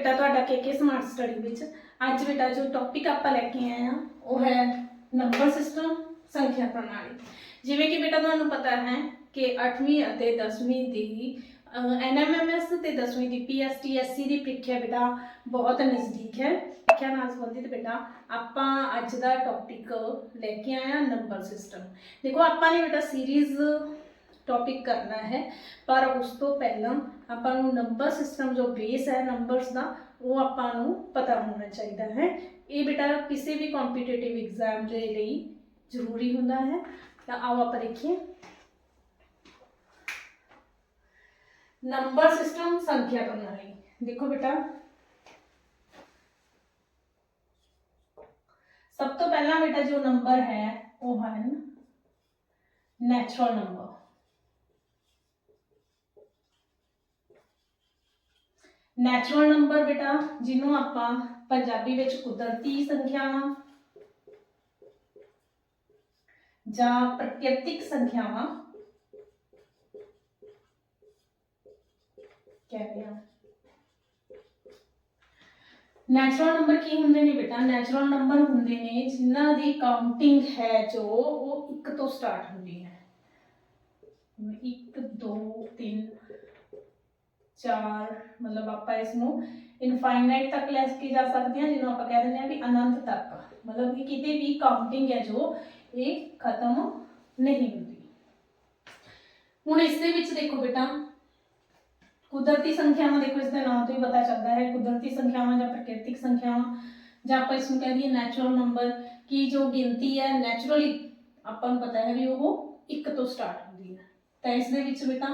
ਬੇਟਾ ਤੁਹਾਡਾ KK smart study ਵਿੱਚ। ਅੱਜ ਬੇਟਾ ਜੋ ਟੌਪਿਕ ਆਪਾਂ ਲੈ ਕੇ ਆਏ ਆ, ਉਹ ਹੈ ਨੰਬਰ ਸਿਸਟਮ ਸੰਖਿਆ ਪ੍ਰਣਾਲੀ। ਜਿਵੇਂ ਕਿ ਬੇਟਾ ਤੁਹਾਨੂੰ ਪਤਾ ਹੈ ਕਿ 8ਵੀਂ ਅਤੇ 10ਵੀਂ ਦੀ ਐਨਐਮਐਮਐਸ ਤੇ 10ਵੀਂ ਦੀ ਪੀਐਸਟੀਐਸਸੀ ਦੀ ਪ੍ਰੀਖਿਆ ਬੇਟਾ ਬਹੁਤ ਨਜ਼ਦੀਕ ਹੈ। ਪ੍ਰੀਖਿਆ ਨਾਲ ਸੰਬੰਧਿਤ ਬੇਟਾ ਆਪਾਂ ਅੱਜ ਦਾ ਟੌਪਿਕ ਲੈ ਕੇ ਆਏ ਆ ਨੰਬਰ ਸਿਸਟਮ ਦੇਖੋ, ਆਪਾਂ ਨੇ ਬੇਟਾ ਸੀਰੀਜ਼ ਟੌਪਿਕ ਕਰਨਾ ਹੈ। ਪਰ ਉਸ ਤੋਂ ਪਹਿਲਾਂ ਆਪਾਂ ਨੂੰ ਨੰਬਰ ਸਿਸਟਮ ਜੋ ਬੇਸ ਹੈ ਨੰਬਰਸ ਦਾ, ਉਹ ਆਪਾਂ ਨੂੰ ਪਤਾ ਹੋਣਾ ਚਾਹੀਦਾ ਹੈ। ਇਹ ਬੇਟਾ ਕਿਸੇ ਵੀ ਕੰਪੀਟੀਟਿਵ ਐਗਜ਼ਾਮ ਦੇ ਲਈ ਜ਼ਰੂਰੀ ਹੁੰਦਾ ਹੈ। ਤਾਂ ਆਓ ਆਪਾਂ ਦੇਖੀਏ। ਨੰਬਰ ਸਿਸਟਮ ਸੰਖਿਆ ਪ੍ਰਣਾਲੀ ਦੇਖੋ ਬੇਟਾ। ਸਭ ਤੋਂ ਪਹਿਲਾਂ ਬੇਟਾ ਜੋ ਨੰਬਰ ਹੈ, ਉਹ ਹਨ ਨੈਚੁਰਲ ਨੰਬਰ ਨੈਚੁਰਲ ਨੰਬਰ ਬੇਟਾ, ਜਿਹਨੂੰ ਆਪਾਂ ਪੰਜਾਬੀ ਵਿੱਚ ਕੁਦਰਤੀ ਸੰਖਿਆਵਾਂ ਜਾਂ ਪ੍ਰਕਿਰਤਿਕ ਸੰਖਿਆਵਾਂ ਕਹਿੰਦੇ ਆ। ਨੈਚੁਰਲ ਨੰਬਰ ਕੀ ਹੁੰਦੇ ਨੇ ਬੇਟਾ? ਨੈਚੁਰਲ ਨੰਬਰ ਹੁੰਦੇ ਨੇ ਜਿਨ੍ਹਾਂ ਦੀ ਕਾਊਂਟਿੰਗ ਹੈ ਜੋ ਉਹ 1 ਤੋਂ ਸਟਾਰਟ ਹੁੰਦੀ ਹੈ। 1 2 3 ਚਾਰ, ਮਤਲਬ ਆਪਾਂ ਇਸ ਨੂੰ ਇਨਫਾਈਨਾਈਟ ਤੱਕ ਲੈ ਕੇ ਜਾ ਸਕਦੇ ਹਾਂ, ਜਿਹਨੂੰ ਆਪਾਂ ਕਹਿ ਦਿੰਦੇ ਹਾਂ ਵੀ ਅਨੰਤ ਤੱਕ। ਮਤਲਬ ਕਿ ਕਿਤੇ ਵੀ ਕਾਊਂਟਿੰਗ ਹੈ ਜੋ, ਇਹ ਖਤਮ ਨਹੀਂ ਹੁੰਦੀ। ਹੁਣ ਇਸ ਦੇ ਵਿੱਚ ਦੇਖੋ ਬੇਟਾ, ਕੁਦਰਤੀ ਸੰਖਿਆਵਾਂ, ਦੇਖੋ ਇਸ ਦੇ ਨਾਮ ਤੋਂ ਹੀ ਪਤਾ ਚੱਲਦਾ ਹੈ, ਕੁਦਰਤੀ ਸੰਖਿਆਵਾਂ ਜਾਂ ਪ੍ਰਕਿਰਤਿਕ ਸੰਖਿਆਵਾਂ, ਜਾਂ ਆਪਾਂ ਇਸ ਨੂੰ ਕਹਿ ਦਈਏ ਨੈਚੁਰਲ ਨੰਬਰ ਕੀ ਜੋ ਗਿਣਤੀ ਹੈ ਨੈਚੁਰਲੀ ਆਪਾਂ ਨੂੰ ਪਤਾ ਹੈ ਵੀ ਉਹ 1 ਤੋਂ ਸਟਾਰਟ ਹੁੰਦੀ ਹੈ। ਤਾਂ ਇਸ ਦੇ ਵਿੱਚ ਬੇਟਾ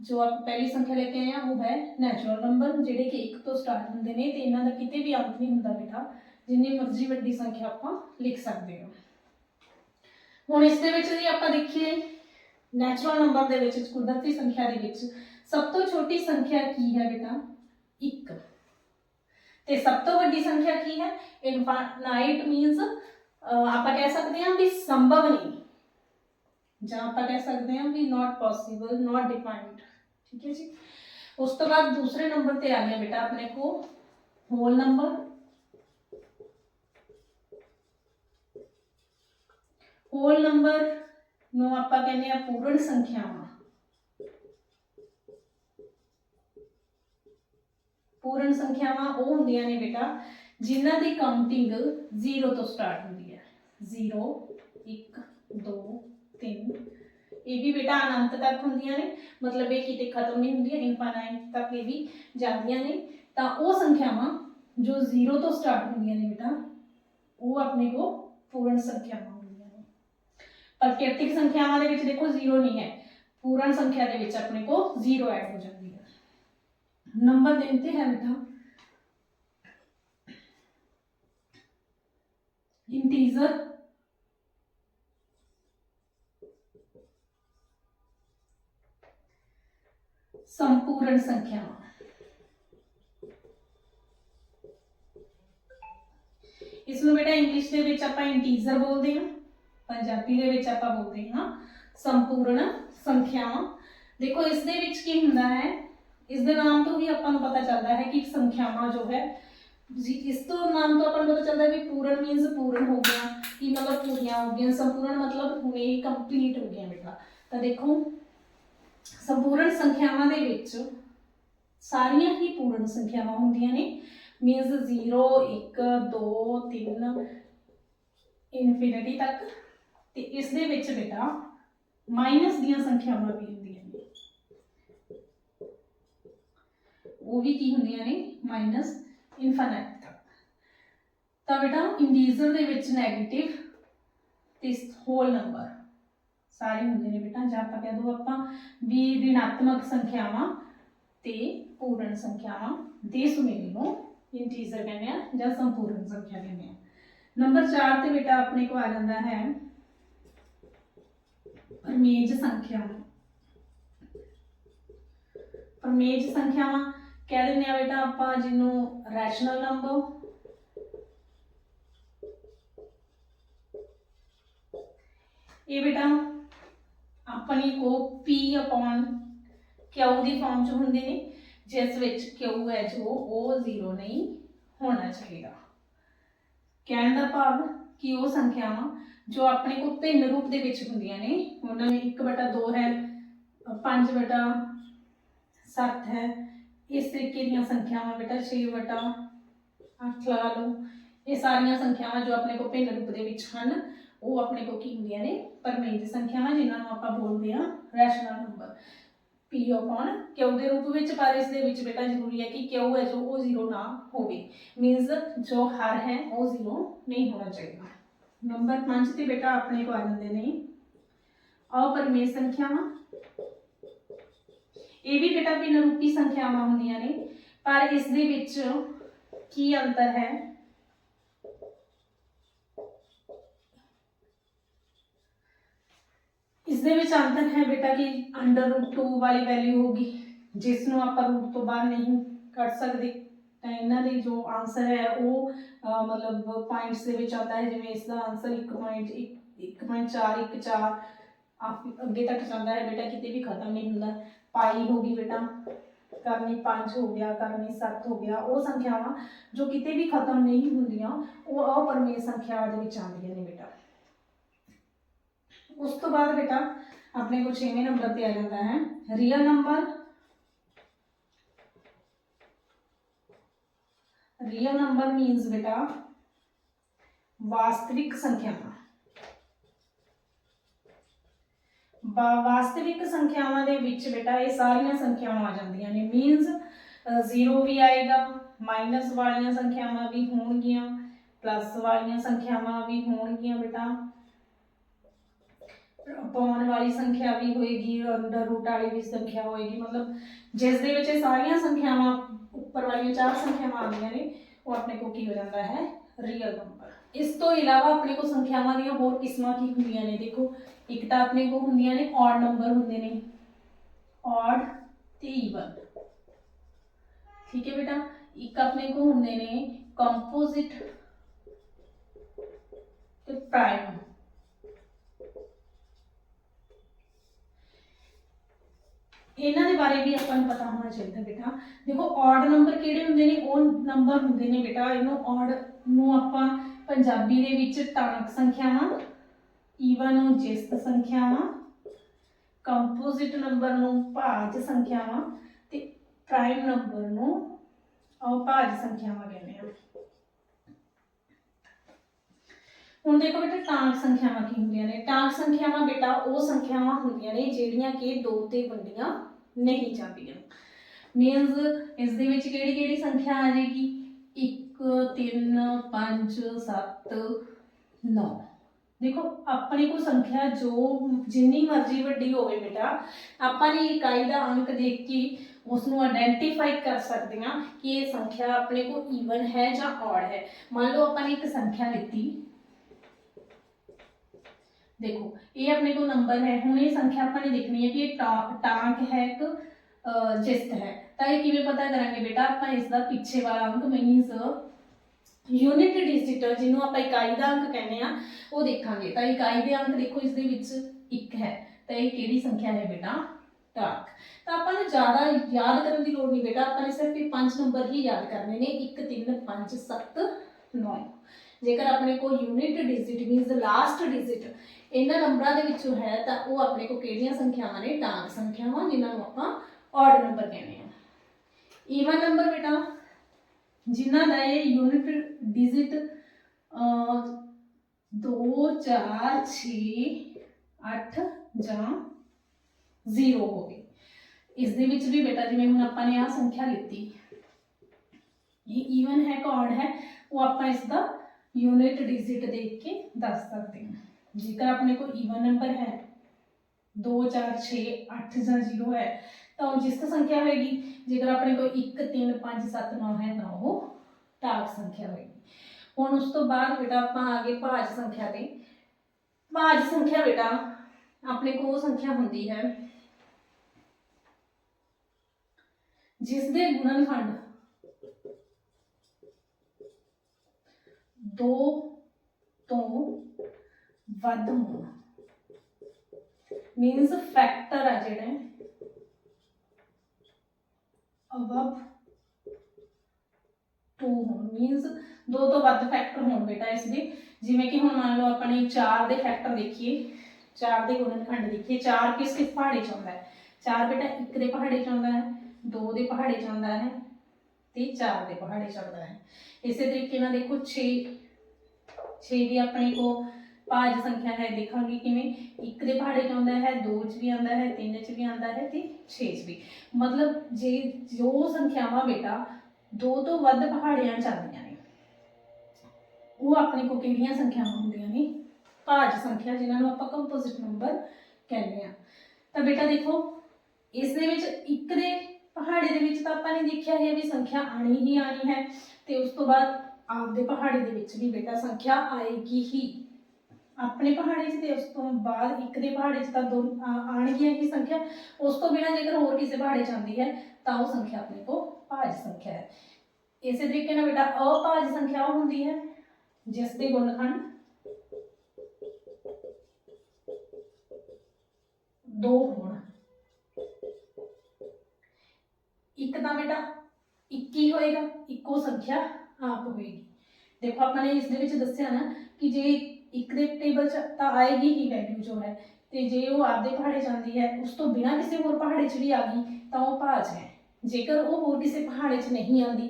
ਜੋ ਆਪਾਂ ਪਹਿਲੀ ਸੰਖਿਆ ਲੈ ਕੇ ਆਏ ਆ, ਉਹ ਹੈ ਨੈਚੁਰਲ ਨੰਬਰ ਜਿਹੜੇ ਕਿ 1 ਤੋਂ ਸਟਾਰਟ ਹੁੰਦੇ ਨੇ ਤੇ ਇਹਨਾਂ ਦਾ ਕਿਤੇ ਵੀ ਅੰਤ ਨਹੀਂ ਹੁੰਦਾ ਬੇਟਾ, ਜਿੰਨੀ ਮਰਜ਼ੀ ਵੱਡੀ ਸੰਖਿਆ ਆਪਾਂ ਲਿਖ ਸਕਦੇ ਹਾਂ। ਹੁਣ ਇਸ ਦੇ ਵਿੱਚ ਜੇ ਆਪਾਂ ਦੇਖੀਏ ਨੈਚੁਰਲ ਨੰਬਰ ਦੇ ਵਿੱਚ, ਕੁਦਰਤੀ ਸੰਖਿਆ ਦੇ ਵਿੱਚ ਸਭ ਤੋਂ ਛੋਟੀ ਸੰਖਿਆ ਕੀ ਹੈ ਬੇਟਾ? 1 ਤੇ ਸਭ ਤੋਂ ਵੱਡੀ ਸੰਖਿਆ ਕੀ ਹੈ? ਇਨਫਾਈਨਾਈਟ ਮੀਨਸ ਆਪਾਂ ਕਹਿ ਸਕਦੇ ਹਾਂ ਵੀ ਸੰਭਵ ਨਹੀਂ। ਜਾਂ ਆਪਾਂ ਕਹਿ ਸਕਦੇ ਹਾਂ ਵੀ ਨਾਟ ਪੋਸੀਬਲ ਨਾਟ ਡਿਫਾਈਨਡ ਠੀਕ ਹੈ ਜੀ? ਉਸ ਤੋਂ ਬਾਅਦ ਦੂਸਰੇ ਨੰਬਰ ਤੇ ਆ ਗਿਆ ਬੇਟਾ ਆਪਣੇ ਕੋ ਹੋਲ ਨੰਬਰ ਹੋਲ ਨੰਬਰ ਨੂੰ ਆਪਾਂ ਕਹਿੰਦੇ ਆ ਪੂਰਨ ਸੰਖਿਆਵਾਂ। ਪੂਰਨ ਸੰਖਿਆਵਾਂ ਉਹ ਹੁੰਦੀਆਂ ਨੇ ਬੇਟਾ ਜਿਨ੍ਹਾਂ ਦੀ ਕਾਊਂਟਿੰਗ 0 ਤੋਂ ਸਟਾਰਟ ਹੁੰਦੀ ਹੈ। 0 1 2 3 ਇਹ ਵੀ ਬੇਟਾ ਅਨੰਤ ਤੱਕ ਹੁੰਦੀਆਂ ਨੇ, ਮਤਲਬ ਇਹ ਕਿਤੇ ਖਤਮ ਨਹੀਂ ਹੁੰਦੀਆਂ ਇਨਫਾਈਨਾਈਟ ਤੱਕ ਇਹ ਵੀ ਜਾਂਦੀਆਂ ਨੇ। ਤਾਂ ਉਹ ਸੰਖਿਆਵਾਂ ਜੋ 0 ਤੋਂ ਸਟਾਰਟ ਹੁੰਦੀਆਂ ਨੇ ਬੇਟਾ, ਉਹ ਆਪਣੇ ਕੋ ਪੂਰਨ ਸੰਖਿਆਵਾਂ ਹੁੰਦੀਆਂ ਨੇ। ਪ੍ਰਕਿਰਤਿਕ ਸੰਖਿਆਵਾਂ ਦੇ ਵਿੱਚ ਦੇਖੋ 0 ਨਹੀਂ ਹੈ, ਪੂਰਨ ਸੰਖਿਆ ਦੇ ਵਿੱਚ ਆਪਣੇ ਕੋ 0 ਐਡ ਹੋ ਜਾਂਦੀ ਹੈ। ਨੰਬਰ ਦੇਤੇ ਹੈ ਬੇਟਾ। ਇੰਟੀਜ਼ਰ ਸੰਪੂਰਨ ਸੰਖਿਆਵਾਂ। ਇਸ ਨੂੰ ਬੇਟਾ ਇੰਗਲਿਸ਼ ਦੇ ਵਿੱਚ ਆਪਾਂ ਇੰਟੀਜ਼ਰ ਬੋਲਦੇ ਹਾਂ, ਪੰਜਾਬੀ ਦੇ ਵਿੱਚ ਆਪਾਂ ਬੋਲਦੇ ਹਾਂ ਸੰਪੂਰਨ ਸੰਖਿਆਵਾਂ। ਦੇਖੋ, ਇਸ ਦੇ ਵਿੱਚ ਕੀ ਹੁੰਦਾ ਹੈ? ਇਸ ਦੇ ਨਾਮ ਤੋਂ ਵੀ ਆਪਾਂ ਨੂੰ ਪਤਾ ਚੱਲਦਾ ਹੈ ਕਿ ਸੰਖਿਆਵਾਂ ਜੋ ਹੈ, ਜੀ, ਇਸ ਤੋਂ ਨਾਮ ਤੋਂ ਆਪਾਂ ਨੂੰ ਪਤਾ ਚੱਲਦਾ ਹੈ ਵੀ ਪੂਰਨ ਮੀਨਸ ਪੂਰਨ ਹੋ ਗਿਆ, ਕਿ ਮਤਲਬ ਪੂਰੀਆਂ ਹੋ ਗਈਆਂ। ਸੰਪੂਰਨ ਮਤਲਬ ਹੁਣੇ ਕੰਪਲੀਟ ਹੋ ਗਿਆ ਬੇਟਾ। ਤਾਂ ਦੇਖੋ ਸੰਪੂਰਨ ਸੰਖਿਆਵਾਂ ਦੇ ਵਿੱਚ ਸਾਰੀਆਂ ਹੀ ਪੂਰਨ ਸੰਖਿਆਵਾਂ ਹੁੰਦੀਆਂ ਨੇ। ਮੀਨਸ 0 1 2 3 ਇਨਫਿਨਿਟੀ ਤੱਕ। ਤੇ ਇਸ ਦੇ ਵਿੱਚ ਬੇਟਾ ਮਾਈਨਸ ਦੀਆਂ ਸੰਖਿਆਵਾਂ ਵੀ ਹੁੰਦੀਆਂ ਨੇ। ਉਹ ਵੀ ਕੀ ਹੁੰਦੀਆਂ ਨੇ? ਮਾਈਨਸ ਇਨਫਿਨਿਟੀ ਤੱਕ। ਤਾਂ ਬੇਟਾ ਇੰਡੀਜ਼ਰ ਦੇ ਵਿੱਚ 네ਗੇਟਿਵ ਤੇ ਹੋਲ ਨੰਬਰ ਸਾਰੇ ਹੁੰਦੇ ਨੇ ਬੇਟਾ, ਜਾਂ ਆਪਾਂ ਕਹਿ ਦੋ ਆਪਾਂ ਵੀ ਰਿਣਾਤਮਕ ਸੰਖਿਆਵਾਂ ਤੇ ਪੂਰਨ ਸੰਖਿਆਵਾਂ ਦੇ ਸੁਮੇਲ ਨੂੰ ਇੰਟੀਜ਼ਰ ਕਹਿੰਦੇ ਆ, ਜਾਂ ਸੰਪੂਰਨ ਸੰਖਿਆ ਕਹਿੰਦੇ ਆ। ਨੰਬਰ 4 ਤੇ ਬੇਟਾ ਆਪਣੇ ਕੋ ਆ ਜਾਂਦਾ ਹੈ, ਪਰਮੇਜ ਸੰਖਿਆਵਾਂ। ਪਰਮੇਜ ਸੰਖਿਆਵਾਂ ਕਹਿ ਦਿੰਦੇ ਆ ਬੇਟਾ ਆਪਾਂ ਜਿਹਨੂੰ ਰੈਸ਼ਨਲ ਨੰਬਰ ਇਹ ਬੇਟਾ ਆਪਣੀ ਕੋ p upon q ਦੀ ਫਾਰਮ ਚ ਹੁੰਦੇ ਨੇ, ਜਿਸ ਵਿੱਚ Q ਹੈ ਜੋ ਉਹ 0 ਨਹੀਂ ਹੋਣਾ ਚਾਹੀਦਾ। ਕਹਿਣ ਦਾ ਭਾਵ ਕਿ ਉਹ ਸੰਖਿਆਵਾਂ ਜੋ ਆਪਣੇ ਕੋਲ ਭਿੰਨ ਰੂਪ ਦੇ ਵਿੱਚ ਹੁੰਦੀਆਂ ਨੇ, ਉਹਨਾਂ ਵਿੱਚ 1/2 ਹੈ 5 7 ਹੈ, ਇਸ ਤਰੀਕੇ ਦੀਆਂ ਸੰਖਿਆਵਾਂ ਬੇਟਾ 6 ਅੱਠ ਲਾ ਲਓ। ਇਹ ਸਾਰੀਆਂ ਸੰਖਿਆਵਾਂ ਜੋ ਆਪਣੇ ਕੋਲ ਭਿੰਨ ਰੂਪ ਦੇ ਵਿੱਚ ਹਨ ਉਹ ਆਪਣੇ ਕੋਲ ਕੀ ਹੁੰਦੀਆਂ ਨੇ? ਪਰਮੇਜ ਸੰਖਿਆਵਾਂ ਜਿਨ੍ਹਾਂ ਨੂੰ ਆਪਾਂ ਬੋਲਦੇ ਹਾਂ rational number p upon q ਦੇ ਰੂਪ ਵਿੱਚ? ਪਰ ਇਸ ਦੇ ਵਿੱਚ ਬੇਟਾ ਜ਼ਰੂਰੀ ਹੈ ਕਿ q ਹੈ? ਜੋ ਉਹ ਜ਼ੀਰੋ ਨਾ ਹੋਵੇ। ਮੀਨਸ ਜੋ ਹਰ ਹੈ, ਉਹ ਜ਼ੀਰੋ ਨਹੀਂ ਹੋਣਾ ਚਾਹੀਦਾ। ਨੰਬਰ 5 ਤੇ ਬੇਟਾ ਆਪਣੇ ਕੋ ਆ ਜਾਂਦੇ ਨੇ। ਅਪਰਮੇय ਸੰਖਿਆਵਾਂ। ਇਹ ਵੀ ਬੇਟਾ ਭਿੰਨ ਰੂਪੀ ਸੰਖਿਆਵਾਂ ਹੁੰਦੀਆਂ ਨੇ। ਪਰ ਇਸ ਦੇ ਵਿੱਚ ਕੀ ਅੰਤਰ ਹੈ? ਇਸ ਦੇ ਵਿੱਚ ਅੰਤਰ ਹੈ ਬੇਟਾ ਕਿ ਅੰਡਰ ਰੂਟ 2 ਵਾਲੀ ਵੈਲਿਊ ਹੋਗੀ ਜਿਸ ਨੂੰ ਆਪਾਂ ਰੂਟ ਤੋਂ ਬਾਹਰ ਨਹੀਂ ਕੱਢ ਸਕਦੇ, ਤਾਂ ਇਹਨਾਂ ਦੇ ਜੋ ਆਨਸਰ ਹੈ ਉਹ ਮਤਲਬ ਪੁਆਇੰਟਸ ਦੇ ਵਿੱਚ ਆਉਂਦਾ ਹੈ। ਜਿਵੇਂ ਇਸ ਦਾ ਆਨਸਰ 1.1.4 1.4 ਅੱਗੇ ਤੱਕ ਜਾਂਦਾ ਹੈ ਬੇਟਾ, ਕਿਤੇ ਵੀ ਖਤਮ ਨਹੀਂ ਹੁੰਦਾ। ਪਾਈ ਹੋ ਗਈ ਬੇਟਾ, ਕਰਨੀ 5 ਹੋ ਗਿਆ, ਕਰਨੀ 7 ਹੋ ਗਿਆ, ਉਹ ਸੰਖਿਆਵਾਂ ਜੋ ਕਿਤੇ ਵੀ ਖਤਮ ਨਹੀਂ ਹੁੰਦੀਆਂ, ਉਹ ਅਪਰਮੇय ਸੰਖਿਆਵਾਂ ਦੇ ਵਿੱਚ ਆਉਂਦੀਆਂ ਨੇ। ਉਸ ਤੋਂ ਬਾਅਦ ਬੇਟਾ ਆਪਣੇ ਕੋਲ 6ਵੇਂ ਨੰਬਰ ਤੇ ਆ ਜਾਂਦਾ ਹੈ। Real number real number means ਬੇਟਾ ਵਾਸਤਵਿਕ ਸੰਖਿਆਵਾਂ। ਵਾਸਤਵਿਕ ਸੰਖਿਆਵਾਂ ਦੇ ਵਿੱਚ ਬੇਟਾ ਇਹ ਸਾਰੀਆਂ ਸੰਖਿਆਵਾਂ ਆ ਜਾਂਦੀਆਂ ਨੇ। ਮੀਨਸ 0 ਵੀ ਆਏਗਾ ਮਾਈਨਸ ਵਾਲੀਆਂ ਸੰਖਿਆਵਾਂ ਵੀ ਹੋਣਗੀਆਂ ਪਲੱਸ ਵਾਲੀਆਂ ਸੰਖਿਆਵਾਂ ਵੀ ਹੋਣਗੀਆਂ ਬੇਟਾ। ਪਾਉਣ ਵਾਲੀ ਸੰਖਿਆ ਵੀ ਹੋਏਗੀ ਅੰਡਰ ਰੂਟ ਵਾਲੀ ਵੀ ਸੰਖਿਆ ਹੋਏਗੀ ਮਤਲਬ ਜਿਸ ਦੇ ਵਿੱਚ ਇਹ ਸਾਰੀਆਂ ਸੰਖਿਆਵਾਂ ਉੱਪਰ ਵਾਲੀਆਂ ਚਾਰ ਸੰਖਿਆਵਾਂ ਆਉਂਦੀਆਂ ਨੇ ਉਹ ਆਪਣੇ ਕੋਲ ਕੀ ਹੋ ਜਾਂਦਾ ਹੈ ਰੀਅਲ ਨੰਬਰ ਇਸ ਤੋਂ ਇਲਾਵਾ ਆਪਣੇ ਕੋਲ ਸੰਖਿਆਵਾਂ ਦੀਆਂ ਹੋਰ ਕਿਸਮਾਂ ਕੀ ਹੁੰਦੀਆਂ ਨੇ ਦੇਖੋ ਇੱਕ ਤਾਂ ਆਪਣੇ ਕੋਲ ਹੁੰਦੀਆਂ ਨੇ ਔਡ ਨੰਬਰ ਹੁੰਦੇ ਨੇ ਔਡ ਤੇ ਈਵਨ ਠੀਕ ਹੈ ਬੇਟਾ ਇੱਕ ਆਪਣੇ ਕੋਲ ਹੁੰਦੇ ਨੇ ਕੰਪੋਜ਼ਿਟ ਤੇ ਪ੍ਰਾਈਮ ਇਹਨਾਂ ਦੇ ਬਾਰੇ ਵੀ ਆਪਾਂ ਨੂੰ ਪਤਾ ਹੋਣਾ ਚਾਹੀਦਾ ਬੇਟਾ। ਦੇਖੋ ਔਡ ਨੰਬਰ ਕਿਹੜੇ ਹੁੰਦੇ ਨੇ? ਉਹ ਨੰਬਰ ਹੁੰਦੇ ਨੇ ਬੇਟਾ, ਇਹਨੂੰ ਔਡ ਨੂੰ ਆਪਾਂ ਪੰਜਾਬੀ ਦੇ ਵਿੱਚ ਤਾਣਕ ਸੰਖਿਆਵਾਂ ਈਵਨ ਨੂੰ ਜਿਸਤ ਸੰਖਿਆਵਾਂ ਕੰਪੋਜ਼ਿਟ ਨੰਬਰ ਨੂੰ ਭਾਜ ਸੰਖਿਆਵਾਂ ਤੇ ਪ੍ਰਾਈਮ ਨੰਬਰ ਨੂੰ ਅਭਾਜ ਸੰਖਿਆਵਾਂ ਕਹਿੰਦੇ ਆ। ਹੁਣ ਦੇਖੋ ਬੇਟਾ ਟਾਂਕ ਸੰਖਿਆਵਾਂ ਕੀ ਹੁੰਦੀਆਂ ਨੇ? ਟਾਂਕ ਸੰਖਿਆਵਾਂ ਬੇਟਾ, ਉਹ ਸੰਖਿਆਵਾਂ ਹੁੰਦੀਆਂ ਨੇ ਜਿਹੜੀਆਂ ਕਿ ਦੋ ਤੇ ਵੰਡੀਆਂ ਨਹੀਂ ਜਾਂਦੀਆਂ। ਮੀਨਸ ਇਸ ਦੇ ਵਿੱਚ ਕਿਹੜੀ ਕਿਹੜੀ ਸੰਖਿਆ ਆ ਜਾਏਗੀ? 1 3 5 7 9 ਦੇਖੋ, ਆਪਣੀ ਕੋ ਸੰਖਿਆ ਜੋ ਜਿੰਨੀ ਮਰਜ਼ੀ ਵੱਡੀ ਹੋਵੇ ਬੇਟਾ, ਆਪਾਂ ਨੇ ਇਕਾਈ ਦਾ ਅੰਕ ਦੇਖ ਕੇ ਉਸ ਨੂੰ ਆਇਡੈਂਟੀਫਾਈ ਕਰ ਸਕਦੇ ਹਾਂ ਕਿ ਇਹ ਸੰਖਿਆ ਆਪਣੇ ਕੋ ਈਵਨ ਹੈ ਜਾਂ ਔਡ ਹੈ। ਮੰਨ ਲਓ ਆਪਾਂ ਨੇ ਇੱਕ ਸੰਖਿਆ ਲਿੱਤੀ ਦੇਖੋ ਇਹ ਆਪਣੇ ਕੋਲ ਨੰਬਰ ਹੈ। ਹੁਣ ਇਹ ਸੰਖਿਆ ਆਪਾਂ ਨੇ ਦੇਖਣੀ ਹੈ ਕਿ ਇਹ ਟਾ- ਟਾਂਕ ਹੈ ਇੱਕ ਅਹ, ਹੈ। ਤਾਂ ਇਹ ਕਿਵੇਂ ਪਤਾ ਕਰਾਂਗੇ ਬੇਟਾ? ਆਪਾਂ ਇਸ ਦਾ ਪਿੱਛੇ ਵਾਲਾ ਅੰਕ ਮੀਨਸ ਯੂਨਿਟ ਡਿਜਿਟ ਜਿਹਨੂੰ ਆਪਾਂ ਇਕਾਈ ਦਾ ਅੰਕ ਕਹਿੰਦੇ ਆ ਉਹ ਦੇਖਾਂਗੇ। ਤਾਂ ਇਕਾਈ ਦੇ ਅੰਕ ਦੇਖੋ ਇਸ ਦੇ ਵਿੱਚ 1 ਹੈ। ਤਾਂ ਇਹ ਕਿਹੜੀ ਸੰਖਿਆ ਹੈ ਬੇਟਾ? ਟਾਂਕ। ਤਾਂ ਆਪਾਂ ਨੂੰ ਜ਼ਿਆਦਾ ਯਾਦ ਕਰਨ ਦੀ ਲੋੜ ਨਹੀਂ ਬੇਟਾ। ਆਪਾਂ ਨੇ ਸਿਰਫ ਇਹ ਪੰਜ ਨੰਬਰ ਹੀ ਯਾਦ ਕਰਨੇ ਨੇ। 1 3 5 7 9 ਜੇਕਰ ਆਪਣੇ ਕੋਲ unit digit means last digit ਇਹਨਾਂ ਨੰਬਰਾਂ ਦੇ ਵਿੱਚੋਂ ਹੈ ਤਾਂ ਉਹ ਆਪਣੇ ਕੋਲ ਕਿਹੜੀਆਂ ਸੰਖਿਆਵਾਂ ਨੇ? ਡਾਂਗ ਸੰਖਿਆਵਾਂ, ਜਿਨ੍ਹਾਂ ਨੂੰ ਆਪਾਂ ਆਡ ਨੰਬਰ ਕਹਿੰਦੇ ਆ ਈਵਨ ਨੰਬਰ ਬੇਟਾ, ਜਿਨ੍ਹਾਂ ਦਾ ਇਹ ਯੂਨਿਟ ਡਿਜਿਟ 2 4 6 8 ਜਾਂ 0 ਹੋਵੇ ਇਸ ਦੇ ਵਿੱਚ ਵੀ ਬੇਟਾ, ਜਿਵੇਂ ਹੁਣ ਆਪਾਂ ਨੇ ਆ ਸੰਖਿਆ ਲਿੱਤੀ, ਇਹ ਈਵਨ ਹੈ ਕਿ odd ਹੈ, ਉਹ ਆਪਾਂ ਇਸ ਦਾ ਯੂਨਿਟ ਡਿਜਿਟ ਦੇਖ ਕੇ ਦੱਸ ਸਕਦੇ ਹਾਂ। ਜੇਕਰ ਆਪਣੇ ਕੋਲ ਈਵਨ ਨੰਬਰ ਹੈ 2 4 6 8 ਜਾਂ 0 ਹੈ, ਤਾਂ ਉਹ ਜਿਸ ਸੰਖਿਆ ਹੋਏਗੀ, ਜੇਕਰ ਆਪਣੇ ਕੋਲ 1 3 5 7 9 ਹੈ, ਤਾਂ ਉਹ ਟਾਕ ਸੰਖਿਆ ਹੋਏਗੀ। ਹੁਣ ਉਸ ਤੋਂ ਬਾਅਦ ਬੇਟਾ ਆਪਾਂ ਆ ਗਏ ਭਾਜ ਸੰਖਿਆ ਤੇ। ਭਾਜ ਸੰਖਿਆ ਬੇਟਾ, ਆਪਣੇ ਕੋਲ ਉਹ ਸੰਖਿਆ ਹੁੰਦੀ ਹੈ, ਜਿਸ ਦੇ ਗੁਣਨਖੰਡ ਦੋ ਤੋਂ ਵੱਧ ਹੋਣ। ਮੀਨਸ ਫੈਕਟਰ ਆ ਜਿਹੜੇ above 2 ਹੋਣ। ਮੀਨਸ ਦੋ ਤੋਂ ਵੱਧ ਫੈਕਟਰ ਹੋਣ ਬੇਟਾ ਇਸ ਦੇ। ਜਿਵੇਂ ਕਿ ਹੁਣ ਮੰਨ ਲਓ ਆਪਣੇ 4 ਦੇ ਫੈਕਟਰ ਦੇਖੀਏ। 4 ਦੇ ਗੁਣਨਖੰਡ ਦੇਖੀਏ। 4 ਕਿਸ ਕਿਸ ਪਹਾੜੇ ਚ ਆਉਂਦਾ ਹੈ? 4 ਬੇਟਾ 1 ਦੇ ਪਹਾੜੇ ਚ ਆਉਂਦਾ ਹੈ 2 ਦੇ ਪਹਾੜੇ ਚ ਆਉਂਦਾ ਹੈ ਤੇ 4 ਦੇ ਪਹਾੜੇ ਚ ਆਉਂਦਾ ਹੈ। ਇਸੇ ਤਰੀਕੇ ਨਾਲ ਦੇਖੋ 6 6 ਵੀ ਆਪਣੇ ਕੋ ਭਾਜ ਸੰਖਿਆ ਹੈ, ਦੇਖਾਂਗੇ ਕਿਵੇਂ। ਇੱਕ ਦੇ ਪਹਾੜੇ ਚ ਆਉਂਦਾ ਹੈ, ਦੋ ਚ ਵੀ ਆਉਂਦਾ ਹੈ, ਤਿੰਨ ਚ ਵੀ ਆਉਂਦਾ ਹੈ ਤੇ 6 ਚ ਵੀ। ਮਤਲਬ ਜੇ ਜੋ ਸੰਖਿਆਵਾਂ ਬੇਟਾ, ਦੋ ਤੋਂ ਵੱਧ ਪਹਾੜਿਆਂ ਚ ਆਉਂਦੀਆਂ ਨੇ। ਉਹ ਆਪਣੇ ਕੋ ਕਿਹੜੀਆਂ ਸੰਖਿਆਵਾਂ ਹੁੰਦੀਆਂ ਨੇ? ਭਾਜ ਸੰਖਿਆ, ਜਿਨ੍ਹਾਂ ਨੂੰ ਆਪਾਂ ਕੰਪੋਜ਼ਿਟ ਨੰਬਰ ਕਹਿੰਦੇ ਆ ਤਾਂ ਬੇਟਾ ਦੇਖੋ, ਇਸ ਦੇ ਵਿੱਚ ਇੱਕ ਦੇ ਪਹਾੜੇ ਦੇ ਵਿੱਚ ਤਾਂ ਆਪਾਂ ਨੇ ਦੇਖਿਆ ਹੈ ਵੀ ਸੰਖਿਆ ਆਣੀ ਹੀ ਆਣੀ ਹੈ ਤੇ ਉਸ ਤੋਂ ਬਾਅਦ ਆਪਦੇ ਪਹਾੜੇ ਦੇ ਵਿੱਚ ਵੀ ਬੇਟਾ ਸੰਖਿਆ ਆਏਗੀ ਹੀ। ਆਪਣੇ ਪਹਾੜੇ 'ਚ ਤੇ ਉਸ ਤੋਂ ਬਾਅਦ ਇੱਕ ਦੇ ਪਹਾੜੇ 'ਚ ਤਾਂ ਦੋ ਆ- ਆਣਗੀਆਂ ਹੀ ਸੰਖਿਆ? ਉਸ ਤੋਂ ਬਿਨਾਂ ਜੇਕਰ ਹੋਰ ਕਿਸੇ ਪਹਾੜੇ 'ਚ ਆਉਂਦੀ ਹੈ, ਤਾਂ ਉਹ ਸੰਖਿਆ ਆਪਣੇ ਕੋ ਭਾਜ ਸੰਖਿਆ ਹੈ। ਇਸੇ ਤਰੀਕੇ ਨਾਲ ਬੇਟਾ, ਅਭਾਜ ਸੰਖਿਆ ਉਹ ਹੁੰਦੀ ਹੈ, ਜਿਸ ਦੇ ਗੁਣਨਖੰਡ ਦੋ ਹੋਣ ਇੱਕ ਤਾਂ ਬੇਟਾ 21 ਹੋਏਗਾ, ਇੱਕੋ ਸੰਖਿਆ ਆਪ ਹੋਏਗੀ। ਦੇਖੋ, ਆਪਾਂ ਨੇ ਇਸ ਦੇ ਵਿੱਚ ਦੱਸਿਆ ਨਾ ਕਿ ਜੇ ਇੱਕ ਦੇ ਟੇਬਲ 'ਚ ਤਾਂ ਆਏਗੀ ਹੀ ਵੈਲਿਊ ਜੋ ਹੈ ਤੇ ਜੇ ਉਹ ਆਪਦੇ ਪਹਾੜੇ 'ਚ ਆਉਂਦੀ ਹੈ ਉਸ ਤੋਂ ਬਿਨਾਂ ਕਿਸੇ ਹੋਰ ਪਹਾੜੇ 'ਚ ਵੀ ਆ ਗਈ ਤਾਂ ਉਹ ਭਾਜ ਹੈ ਜੇਕਰ ਉਹ ਹੋਰ ਕਿਸੇ ਪਹਾੜੇ 'ਚ ਨਹੀਂ ਆਉਂਦੀ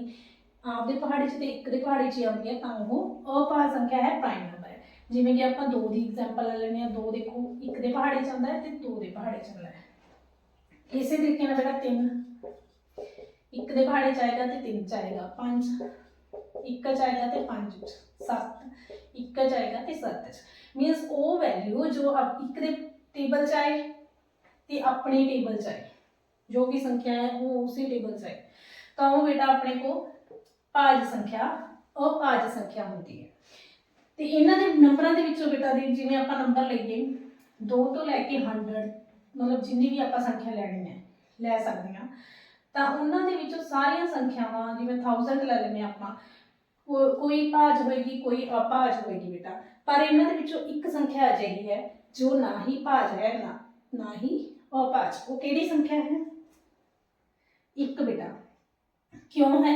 ਆਪਦੇ ਪਹਾੜੇ 'ਚ ਤੇ ਇੱਕ ਦੇ ਪਹਾੜੇ 'ਚ ਹੀ ਆਉਂਦੀ ਹੈ ਤਾਂ ਉਹ ਅਭਾਜ ਸੰਖਿਆ ਹੈ ਪ੍ਰਾਈਮ ਨੰਬਰ ਹੈ ਜਿਵੇਂ ਕਿ ਆਪਾਂ ਦੋ ਦੀ ਐਗਜ਼ਾਮਪਲ ਲੈ ਲੈਂਦੇ ਹਾਂ ਦੋ ਦੇਖੋ ਇੱਕ ਦੇ ਪਹਾੜੇ 'ਚ ਆਉਂਦਾ ਹੈ ਤੇ ਦੋ ਦੇ ਪਹਾੜੇ 'ਚ ਆਉਂਦਾ ਹੈ ਇਸੇ ਤਰੀਕੇ ਨਾਲ ਬੇਟਾ ਤਿੰਨ ਇੱਕ ਦੇ ਪਹਾੜੇ 'ਚ ਆਏਗਾ ਤੇ ਤਿੰਨ 'ਚ ਆਏਗਾ ਪੰਜ ਇੱਕ 'ਚ ਆਏਗਾ ਤੇ ਪੰਜ 'ਚ ਸੱਤ ਇੱਕ 'ਚ ਤੇ ਸੱਤ ਮੀਨਸ ਉਹ ਵੈਲਿਊ ਜੋ ਆਪ ਇੱਕ ਦੇ ਟੇਬਲ 'ਚ ਆਏ ਤੇ ਆਪਣੇ ਟੇਬਲ 'ਚ ਆਏ। ਜੋ ਵੀ ਸੰਖਿਆ ਹੈ ਉਹ ਉਸੇ ਟੇਬਲ 'ਚ ਆਏ। ਤਾਂ ਉਹ ਬੇਟਾ ਆਪਣੇ ਕੋ ਭਾਜ ਸੰਖਿਆ, ਅਭਾਜ ਸੰਖਿਆ ਹੁੰਦੀ ਹੈ। ਤੇ ਇਹਨਾਂ ਦੇ ਨੰਬਰਾਂ ਦੇ ਵਿੱਚੋਂ ਬੇਟਾ ਦੇ ਜਿਵੇਂ ਆਪਾਂ ਨੰਬਰ ਲਈਏ 2 ਤੋਂ ਲੈ ਕੇ 100 ਮਤਲਬ ਜਿੰਨੀ ਵੀ ਆਪਾਂ ਸੰਖਿਆ ਲੈਣੀ ਹੈ, ਲੈ ਸਕਦੇ ਹਾਂ। ਤਾਂ ਉਹਨਾਂ ਦੇ ਵਿੱਚੋਂ ਸਾਰੀਆਂ ਸੰਖਿਆਵਾਂ, ਜਿਵੇਂ 1000 ਲੈ ਲੈਂਦੇ ਹਾਂ ਆਪਾਂ ਕੋਈ ਭਾਜ ਹੋਏਗੀ, ਕੋਈ ਅਭਾਜ ਹੋਏਗੀ ਬੇਟਾ। ਪਰ ਇਹਨਾਂ ਦੇ ਵਿੱਚੋਂ ਇੱਕ ਸੰਖਿਆ ਅਜਿਹੀ ਹੈ, ਜੋ ਨਾ ਹੀ ਭਾਜ ਹੈ, ਨਾ ਨਾ ਹੀ ਅਭਾਜ। ਉਹ ਕਿਹੜੀ ਸੰਖਿਆ ਹੈ? ਇੱਕ ਬੇਟਾ। ਕਿਉਂ ਹੈ?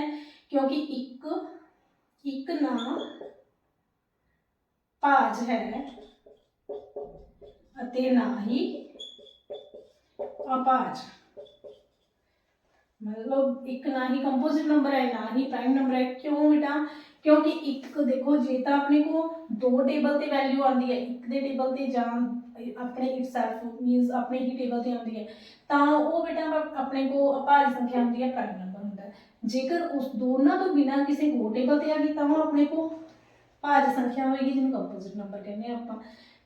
ਕਿਉਂਕਿ ਇੱਕ ਇੱਕ ਨਾ ਭਾਜ ਹੈ ਅਤੇ ਨਾ ਹੀ ਅਭਾਜ। ਮਤਲਬ ਇੱਕ ਨਾ ਹੀ ਕੰਪੋਜ਼ਿਟ ਨੰਬਰ ਹੈ, ਨਾ ਹੀ ਪ੍ਰਾਈਮ ਨੰਬਰ ਹੈ। ਕਿਉਂ ਬੇਟਾ? ਕਿਉਂਕਿ ਇੱਕ, ਦੇਖੋ, ਜੇ ਤਾਂ ਆਪਣੇ ਕੋ ਦੋ ਟੇਬਲ ਤੇ ਵੈਲਿਊ ਆਉਂਦੀ ਹੈ, ਇੱਕ ਦੇ ਟੇਬਲ ਤੇ ਜਾਂ ਆਪਣੇ ਇਟਸੈਲਫ ਮੀਨਸ ਆਪਣੇ ਹੀ ਟੇਬਲ ਤੇ ਆਉਂਦੀ ਹੈ, ਤਾਂ ਉਹ ਬੇਟਾ ਆਪਣੇ ਕੋ ਅਭਾਜ ਸੰਖਿਆ ਹੁੰਦੀ ਹੈ ਪ੍ਰਾਈਮ ਨੰਬਰ ਹੁੰਦਾ ਹੈ। ਜੇਕਰ ਉਸ ਦੋਨਾਂ ਤੋਂ ਬਿਨਾਂ ਕਿਸੇ ਹੋਰ ਟੇਬਲ ਤੇ ਆ ਗਈ, ਤਾਂ ਉਹ ਆਪਣੇ ਕੋ ਭਾਜ ਸੰਖਿਆ ਹੋਏਗੀ, ਜਿਹਨੂੰ ਕੰਪੋਜ਼ਿਟ ਨੰਬਰ ਕਹਿੰਦੇ ਆਪਾਂ।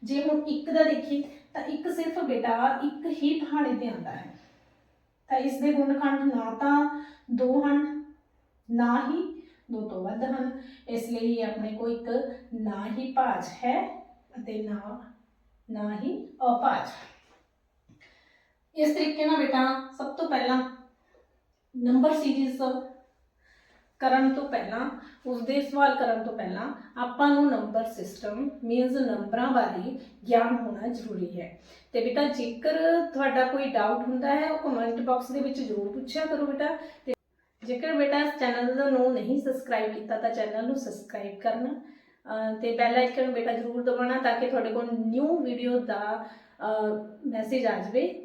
ਜੇ ਹੁਣ ਇੱਕ ਦਾ ਦੇਖੀਏ, ਤਾਂ ਇੱਕ ਸਿਰਫ ਬੇਟਾ ਇੱਕ ਹੀ ਪਹਾੜੇ ਤੇ ਆਉਂਦਾ ਹੈ। ਤਾਂ ਇਸ ਦੇ ਗੁਣਖੰਡ ਨਾ ਤਾਂ ਦੋ ਹਨ, ਨਾ ਹੀ ਦੋ ਤੋਂ ਵੱਧ ਹਨ। ਇਸ ਲਈ ਆਪਣੇ ਕੋਲ ਇੱਕ ਨਾ ਹੀ ਭਾਜ ਹੈ ਅਤੇ ਨਾ ਨਾ ਹੀ ਅਭਾਜ। ਇਸ ਤਰੀਕੇ ਨਾਲ ਬੇਟਾ, ਸਭ ਤੋਂ ਪਹਿਲਾਂ ਨੰਬਰ ਸੀਰੀਜ਼ ਕਰਨ ਤੋਂ ਪਹਿਲਾਂ, ਉਸਦੇ ਸਵਾਲ ਕਰਨ ਤੋਂ ਪਹਿਲਾਂ, ਆਪਾਂ ਨੂੰ ਨੰਬਰ ਸਿਸਟਮ ਮੀਨਸ ਨੰਬਰਾਂ ਬਾਰੇ ਗਿਆਨ ਹੋਣਾ ਜ਼ਰੂਰੀ ਹੈ। ਤੇ ਬੇਟਾ, ਜੇਕਰ ਤੁਹਾਡਾ ਕੋਈ ਡਾਊਟ ਹੁੰਦਾ ਹੈ, ਉਹ ਕਮੈਂਟ ਬਾਕਸ ਦੇ ਵਿੱਚ ਜ਼ਰੂਰ ਪੁੱਛਿਆ ਕਰੋ ਬੇਟਾ। ਤੇ ਜੇਕਰ ਬੇਟਾ ਇਸ ਚੈਨਲ ਨੂੰ ਨਹੀਂ ਸਬਸਕ੍ਰਾਈਬ ਕੀਤਾ, ਤਾਂ ਚੈਨਲ ਨੂੰ ਸਬਸਕ੍ਰਾਈਬ ਕਰਨਾ। ਅਹ ਤੇ ਬੈਲ ਆਈਕਨ ਬੇਟਾ ਜ਼ਰੂਰ ਦਬਾਉਣਾ, ਤਾਂ ਕਿ ਤੁਹਾਡੇ ਕੋਲ ਨਿਊ ਵੀਡੀਓ ਦਾ ਮੈਸੇਜ ਆ ਜਾਵੇ।